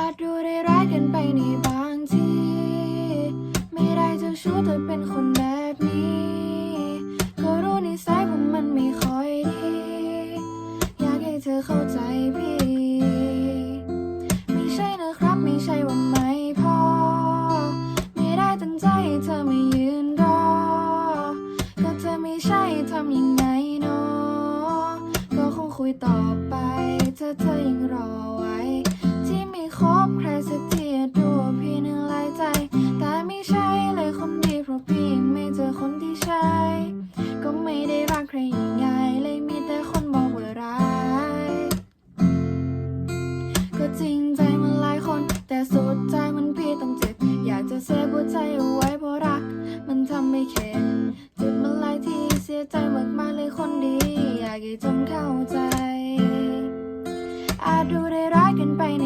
อาจดูได้ร้ายกินไปในบางที ไม่ได้เจ้าชู้แต่เป็นคนแบบนี้ ก็รู้นิสัยผมมันไม่ค่อยดี อยากให้เธอเข้าใจพี่ ไม่ใช่นะครับไม่ใช่ว่าไม่พอ ไม่ได้ตั้งใจให้เธอไม่ยืนรอ ก็เธอไม่ใช่ทำยังไงเนาะก็คงคุยต่อไปเธอเธอยังรอไว้ ไม่คบใครสักทีดูว่าพี่นั้นหลายใจ แต่ไม่ใช่เลยคนดีเพราะพี่ยังไม่เจอคนที่ใช่ ก็ไม่ได้รักใครง่ายเลยมีแต่คนบอกว่าร้าย ก็จริงใจมันหลายคน แต่สุดใจมันพี่ต้องเจ็บ อยากจะเซฟหัวใจเอาไว้เพราะรัก มันทำไม่เข็ดเจ็บมันหลายที่เสียใจมากๆเลยคนดี อยากให้จงเข้าใจ อาจดูได้ร้ายกันไปใน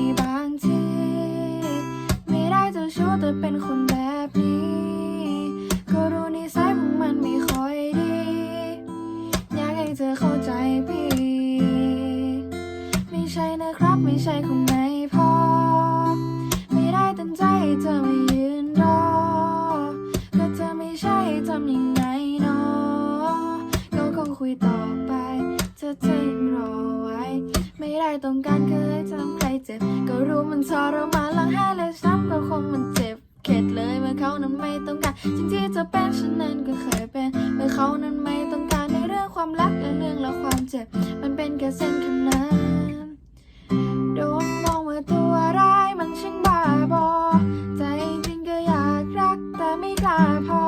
ใช่นะครับ ไม่ใช่คงไม่พอ ไม่ได้ตั้งใจเธอมายืนรอ ก็เธอไม่ใช่ทำยังไงเนาะก็คงคุยต่อไปเธอเธอยังรอไว้ ไม่ได้ต้องการเคยทำใครเจ็บ ก็รู้มันทรมานหลังให้เลยซ้ำก็คงมันเจ็บเข็ดเลยเมื่อเขานั้นไม่ต้องการจริงที่จะเป็นฉันนั้นก็เคยเป็น เมื่อเขานั้นไม่ต้องการในเรื่องความรักและเรื่องและความเจ็บ มันเป็นแค่เส้นขนาน drive home.